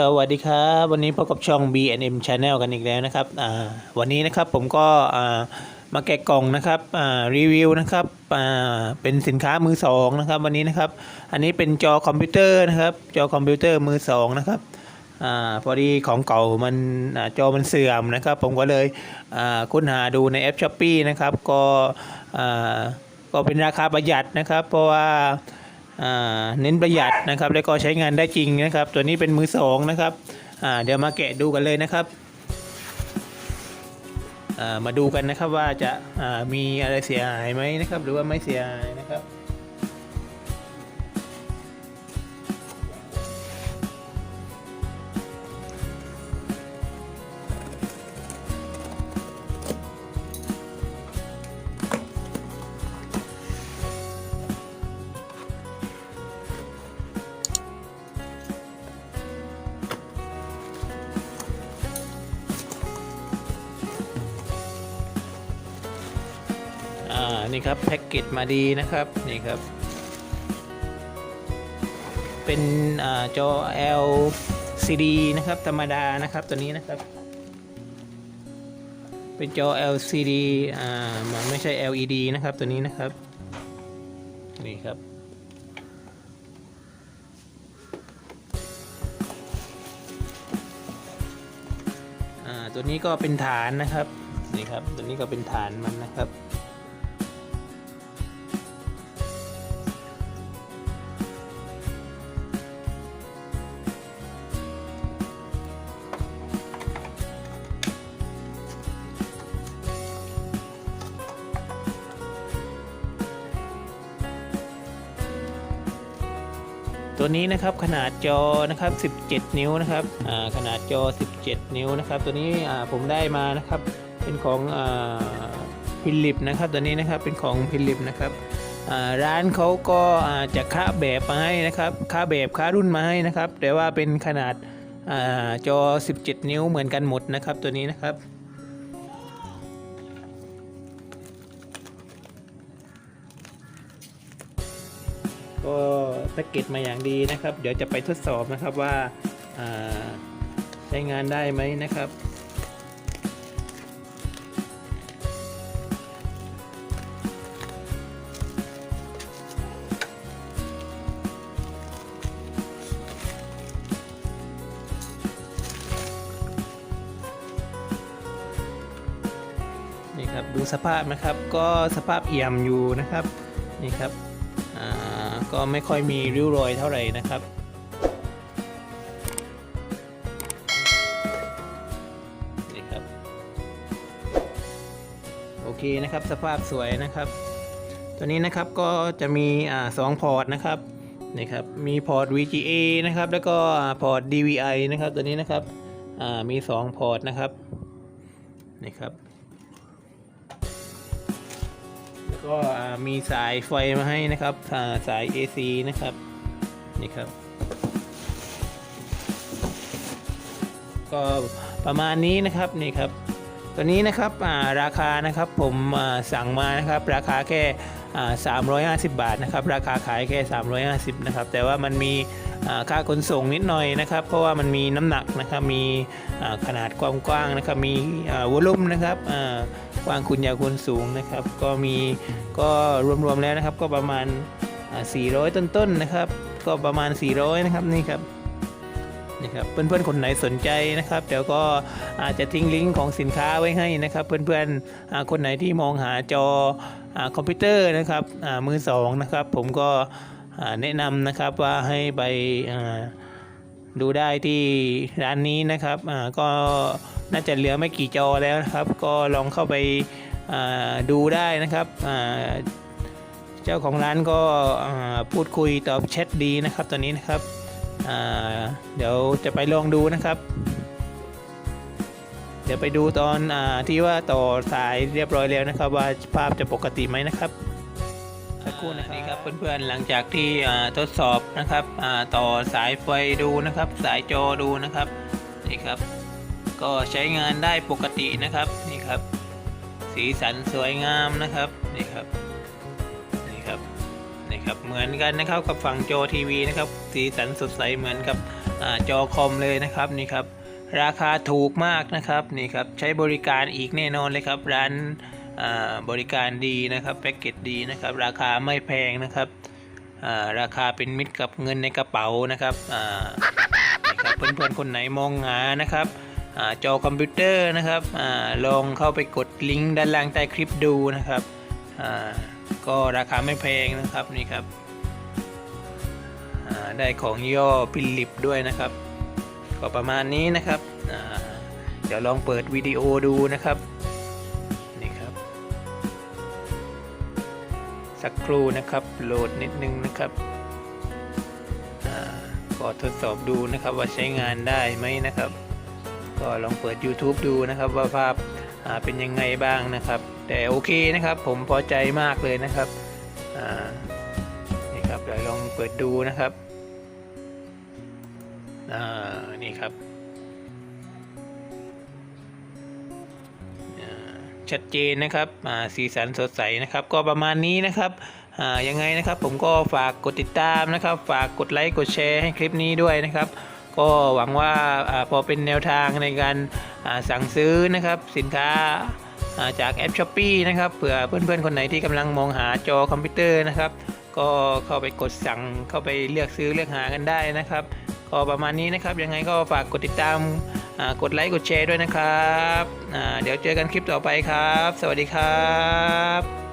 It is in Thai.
สวัสดีครับ วันนี้พบกับช่อง B&M Channel กันอีกแล้วนะครับวันนี้นะครับผมก็มาแกะกล่องนะครับรีวิวนะครับเป็นสินค้ามือสองนะครับ วันนี้นะครับ อันนี้เป็นจอคอมพิวเตอร์นะครับ จอคอมพิวเตอร์มือสองนะครับอพอดีของเก่ามันอจอมันเสื่อมนะครับ ผมก็เลยค้นหาดูในแอปช้อปปีนะครับ ก็ก็เป็นราคาประหยัดนะครับ เพราะว่า เน้นประหยัดนะครับแล้วก็ใช้งานได้จริงนะครับ ตัวนี้เป็นมือสองนะครับเดี๋ยวมาแกะดูกันเลยนะครับามาดูกันนะครับว่าจะมีอะไรเสียหายไหมนะครับ หรือว่าไม่เสียหายนะครับ นี่ครับแพ็กเกจมาดีนะครับนี่ครับ เป็นอจอ LCD นะครับ ธรรมดานะครับตัวนี้นะครับ เป็นจอ LCD อ่ามันไม่ใช่ LED นะครับตัวนี้นะครับนี่ครับอ่าตัวนี้ก็เป็นฐานนะครับนี่ครับ ตัวนี้ก็เป็นฐานมันนะครับ ตัวนี้นะครับขนาดจอนะครับ 17 นิ้วนะครับขนาดจอ 17 นิ้วนะครับ ตัวนี้ผมได้มานะครับเป็นของพิลิปนะครับตัวนี้นะครับเป็นของพิลิปนะครับร้านเขาก็จะค่าแบบมาให้นะครับค่าแบบค่ารุ่นมาให้นะครับ แต่ว่าเป็นขนาดอาจอ 17 นิ้วเหมือนกันหมดนะครับตัวนี้นะครับ ก็แพ็กเกจมาอย่างดีนะครับ เดี๋ยวจะไปทดสอบนะครับว่าาใช้งานได้ไหมนะครับนี่ครับดูสภาพนะครับก็สภาพเอี่ยมอยู่นะครับนี่ครับอ่า ก็ไม่ค่อยมีริ้วรอยเท่าไหร่นะครับนี่ครับ โอเคนะครับสภาพสวยนะครับ ตัวนี้นะครับก็จะมีอ่าสองพอร์ตนะครับนี่ครับมีพอร์ต VGA นะครับ แล้วก็พอร์ต DVI นะครับ ตัวนี้นะครับอ่ามีสองพอร์ตนะครับนี่ครับ ก็มีสายไฟมาให้นะครับสาย AC นะครับนี่ครับ ก็ประมาณนี้นะครับนี่ครับตัวนี้นะครับราคานะครับผมสั่งมานะครับ ราคาแค่ 350 บาทนะครับราคาขายแค่ 350นะครับแต่ว่ามันมีค่าขนส่งนิดหน่อยนะครับ เพราะว่ามันมีน้ำหนักนะครับมีอ่าขนาดกว้างนะครับมีวอลุ่มนะครับกว้างคูณยาวคูณสูงนะครับ ก็มีก็รวมๆแล้วนะครับก็ประมาณ 400 ต้นๆนะครับ ก็ประมาณ 400 นะครับนี่ครับ นี่ครับเพื่อนๆคนไหนสนใจนะครับเดี๋ยวก็อาจจะทิ้งลิงก์ของสินค้าไว้ให้นะครับ เพื่อนๆคนไหนที่มองหาจอคอมพิวเตอร์นะครับมือสองนะครับ ผมก็แนะนำนะครับว่าให้ไปดูได้ที่ร้านนี้นะครับก็น่าจะเหลือไม่กี่จอแล้วนะครับ ก็ลองเข้าไปดูได้นะครับเจ้าของร้านก็พูดคุยตอบแชทดีนะครับตอนนี้นะครับ เดี๋ยวจะไปลองดูนะครับ เดี๋ยวไปดูตอนอที่ว่าต่อสายเรียบร้อยแล้วนะครับ ว่าภาพจะปกติไหมนะครับสักครู่นะครับนี่ครับเพื่อนๆหลังจากที่ทดสอบนะครับต่อสายไฟดูนะครับ สายจอดูนะครับนี่ครับ ก็ใช้งานได้ปกตินะครับนี่ครับ สีสันสวยงามนะครับนี่ครับ ครับเหมือนกันนะครับกับฝั่งจอทีวีนะครับสีสันสดใสเหมือนกับอจอคอมเลยนะครับนี่ครับราคาถูกมากนะครับนี่ครับใช้บริการอีกแน่นอนเลยครับร้านบริการดีนะครับแพ็กเกจดีนะครับราคาไม่แพงนะครับราคาเป็นมิตรกับเงินในกระเป๋านะครับนี่ครับเพื่อนๆคนไหนมองหานะครับอจอคอมพิวเตอร์นะครับอลองเข้าไปกดลิงก์ด้านล่างใต้คลิปดูนะครับ ก็ราคาไม่แพงนะครับนี่ครับได้ของย่อฟิลิปด้วยนะครับ ก็ประมาณนี้นะครับเดี๋ยวลองเปิดวิดีโอดูนะครับนี่ครับ สักครู่นะครับโหลดนิดนึงนะครับก็ทดสอบดูนะครับว่าใช้งานได้ไหมนะครับ ก็ลองเปิด YouTube ดูนะครับว่าภาพเป็นยังไงบ้างนะครับ แต่โอเคนะครับ ผมพอใจมากเลยนะครับนี่ครับเดี๋ยวลองเปิดดูนะครับนี่ครับชัดเจนนะครับสีสันสดใสนะครับ ก็ประมาณนี้นะครับอ่ายังไงนะครับผมก็ฝากกดติดตามนะครับ ฝากกดไลค์กดแชร์ให้คลิปนี้ด้วยนะครับ ก็หวังว่าอพอเป็นแนวทางในการสั่งซื้อนะครับ สินค้า จากแอป s h อป e e นะครับเผื่อเพื่อนๆคนไหนที่กำลังมองหาจอคอมพิวเตอร์นะครับ ก็เข้าไปกดสั่งเข้าไปเลือกซื้อเลือกหากันได้นะครับ ก็ประมาณนี้นะครับยังไงก็ฝากกดติดตามกดไลค์กดแชร์ด้วยนะครับ เดี๋ยวเจอกันคลิปต่อไปครับ สวัสดีครับ